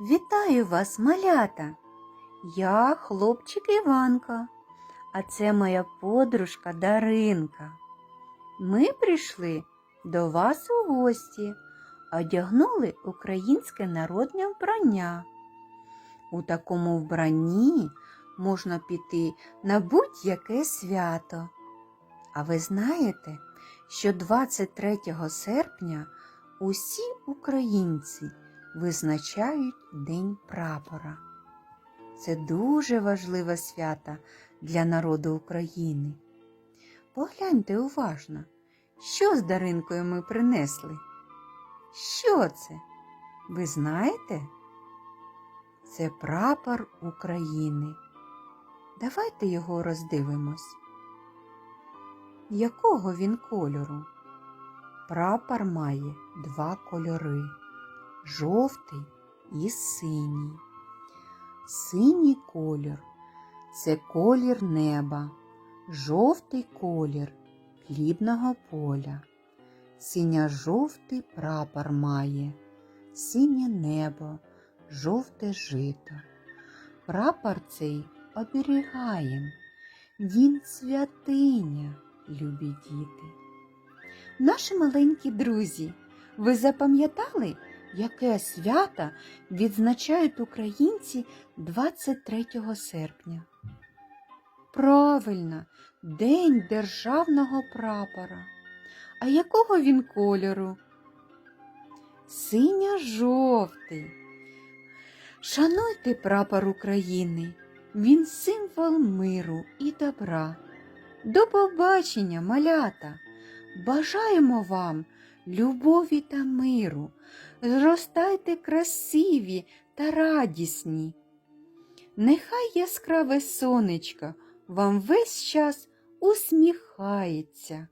Вітаю вас, малята! Я хлопчик Іванка, а це моя подружка Даринка. Ми прийшли до вас у гості, одягнули українське народне вбрання. У такому вбранні можна піти на будь-яке свято. А ви знаєте, що 23 серпня усі українці визначають День прапора. Це дуже важливе свято для народу України. Погляньте уважно, що з Даринкою ми принесли. Що це? Ви знаєте? Це прапор України. Давайте його роздивимось. Якого він кольору? Прапор має два кольори жовтий і синій. Синій колір це колір неба, жовтий колір хлібного поля. Синьо-жовтий прапор має, синє небо, жовте жито. Прапор цей оберігаєм, він святиня, любі діти. Наші маленькі друзі, ви запам'ятали, яке свято відзначають українці 23 серпня? Правильно, День державного прапора. А якого він кольору? Синьо-жовтий. Шануйте прапор України. Він символ миру і добра. До побачення, малята! Бажаємо вам любові та миру. Зростайте красиві та радісні. Нехай яскраве сонечко вам весь час усміхається.